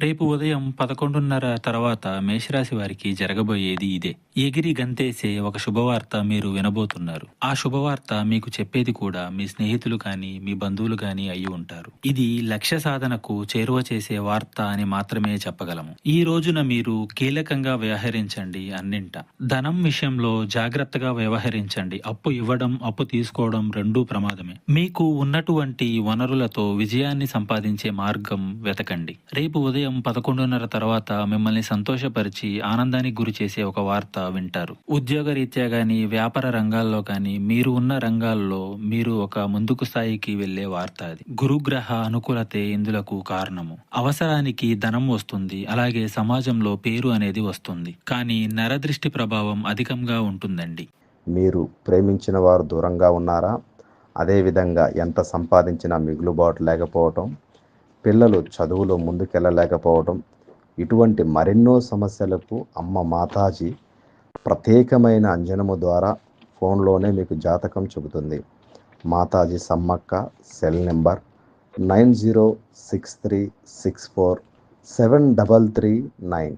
రేపు ఉదయం పదకొండున్నర తర్వాత మేషరాశి వారికి జరగబోయేది ఇదే. ఎగిరి గంతేసే ఒక శుభవార్త మీరు వినబోతున్నారు. ఆ శుభవార్త మీకు చెప్పేది కూడా మీ స్నేహితులు కానీ మీ బంధువులు కానీ అయి ఉంటారు. ఇది లక్ష్య సాధనకు చేరువ చేసే వార్త అని మాత్రమే చెప్పగలము. ఈ రోజున మీరు కీలకంగా వ్యవహరించండి అన్నింట. ధనం విషయంలో జాగ్రత్తగా వ్యవహరించండి. అప్పు ఇవ్వడం అప్పు తీసుకోవడం రెండూ ప్రమాదమే. మీకు ఉన్నటువంటి వనరులతో విజయాన్ని సంపాదించే మార్గం వెతకండి. రేపు ఉదయం పదకొండున్నర తర్వాత మిమ్మల్ని సంతోషపరిచి ఆనందానికి గురి చేసే ఒక వార్త వింటారు. ఉద్యోగ రీత్యా గాని వ్యాపార రంగాల్లో కానీ మీరు ఉన్న రంగాల్లో మీరు ఒక ముందుకు స్థాయికి వెళ్ళే వార్త అది. గురుగ్రహ అనుకూలతే ఇందులకు కారణము. అవసరానికి ధనం వస్తుంది అలాగే సమాజంలో పేరు అనేది వస్తుంది. కానీ నరదృష్టి ప్రభావం అధికంగా ఉంటుందండి. మీరు ప్రేమించిన వారు దూరంగా ఉన్నారా? అదేవిధంగా ఎంత సంపాదించినా మిగులుబాటు లేకపోవటం పిల్లలు చదువులో ముందుకెళ్ళలేకపోవటం ఇటువంటి మరెన్నో సమస్యలకు అమ్మ మాతాజీ ప్రత్యేకమైన అంజనము ద్వారా ఫోన్లోనే మీకు జాతకం చెబుతుంది. Mataji Sammakka cell number nine zero six three six four seven double three nine.